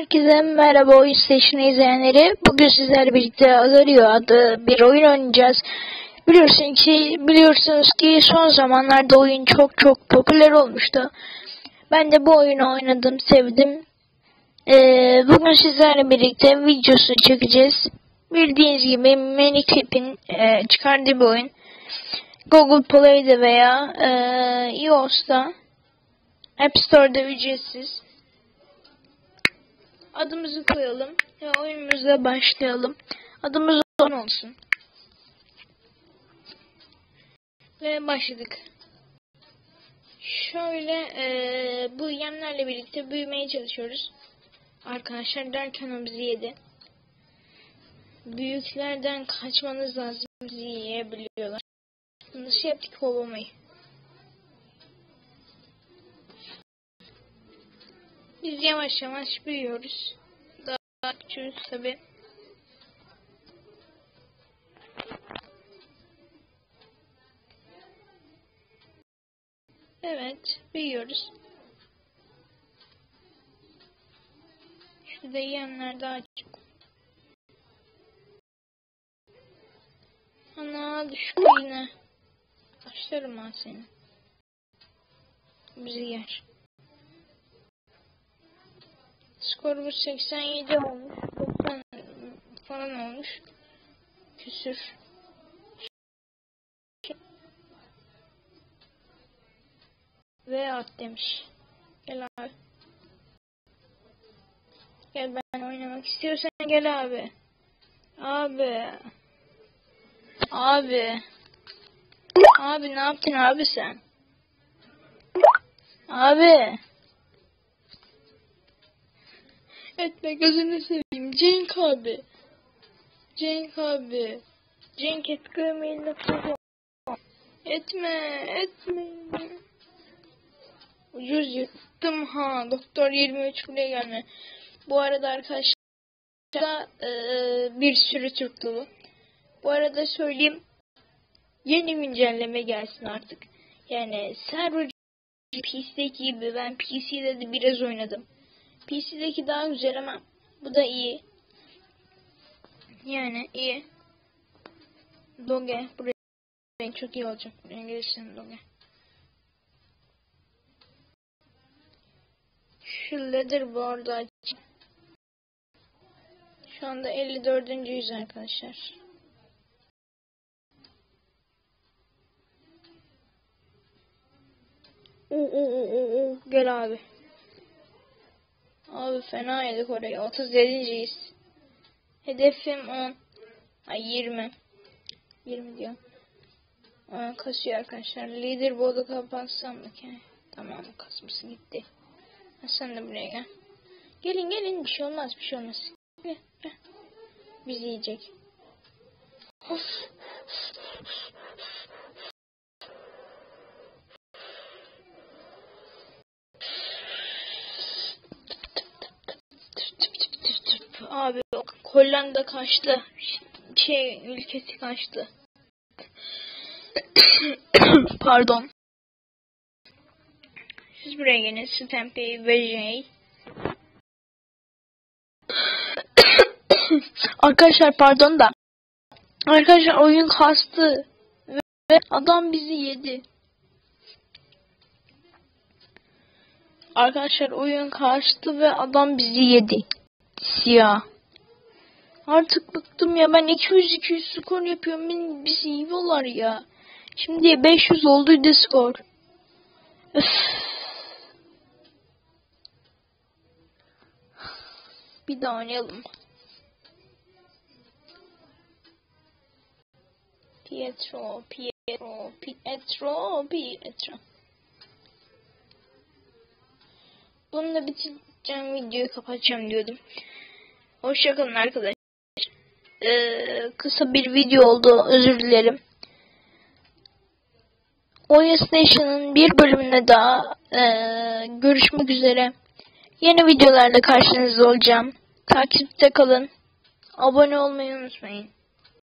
Herkese merhaba oyun station izleyenleri. Bugün sizlerle birlikte Agario adlı bir oyun oynayacağız. Biliyorsunuz ki, biliyorsunuz ki son zamanlarda oyun çok çok popüler olmuştu. Ben de bu oyunu oynadım, sevdim. Ee, bugün sizlerle birlikte videosu çekeceğiz. Bildiğiniz gibi Miniclip'in e, çıkardığı bir oyun. Google Play'de veya e, iOS'ta App Store'da ücretsiz. Adımızı koyalım ve oyunumuza başlayalım. Adımız on olsun. Ve başladık. Şöyle e, bu yemlerle birlikte büyümeye çalışıyoruz. Arkadaşlar derken bizi yedi. Büyüklerden kaçmanız lazım. Bizi yiyebiliyorlar. Nasıl yaptık kovalamayı? Biz yavaş yavaş büyüyoruz. Daha küçüğüz. Evet, büyüyoruz. Şurada yiyenler daha çok. Ana düştü yine. Başlarım ha seni. Bizi yer. Skorumuz 87 olmuş. 90 falan olmuş. Küsür. Ve at demiş. Gel abi. Gel ben oynamak istiyorsan gel abi. Abi. Abi. Abi ne yaptın abi sen? Abi. Etme gözünü seveyim Cenk abi. Cenk abi. Cenk et görmeyin lütfen. Etme, etme. Ucuz yırttım ha. Doktor 23 buraya gelme. Bu arada arkadaşlar e, bir sürü Türk dolu. Bu arada söyleyeyim. Yeni güncelleme gelsin artık. Yani server PC'deki gibi ben PC'de de biraz oynadım. PC'deki daha güzel ama bu da iyi. Yani iyi. Doge buraya çok iyi olacak. Gelirsin Doge. Şu leaderboard'u aç. Şu anda 54. yüz arkadaşlar. Oo, oo, oo, oo. Gel abi. Abi fena yedik orayı. 37.yiz. Hedefim 10. Ay 20. 20 diyorum. Aa, kasıyor arkadaşlar. Leaderboard'u kapatsam mı ki? Tamam kasması gitti. Ha, sen de buraya gel. Gelin gelin bir şey olmaz bir şey olmaz. Bizi yiyecek. Of. Abi Hollanda kaçtı. Şey ülkesi kaçtı. Pardon. Siz buraya gelin. Stampy ve J. Arkadaşlar pardon da. Arkadaşlar oyun kastı. Ve adam bizi yedi. Arkadaşlar oyun kaçtı ve adam bizi yedi. Siyah. Artık bıktım ya ben 200-200 skor yapıyorum. Beni bizi yiyorlar ya. Şimdi 500 olduydu skor. Öf. Bir daha oynayalım. Pietro, Pietro, Pietro, Pietro. Bununla bitireceğim videoyu kapatacağım diyordum. Hoşçakalın arkadaşlar. Ee, kısa bir video oldu. Özür dilerim. Oyun Station'ın bir bölümünde daha e, görüşmek üzere. Yeni videolarda karşınızda olacağım. Takipte kalın. Abone olmayı unutmayın.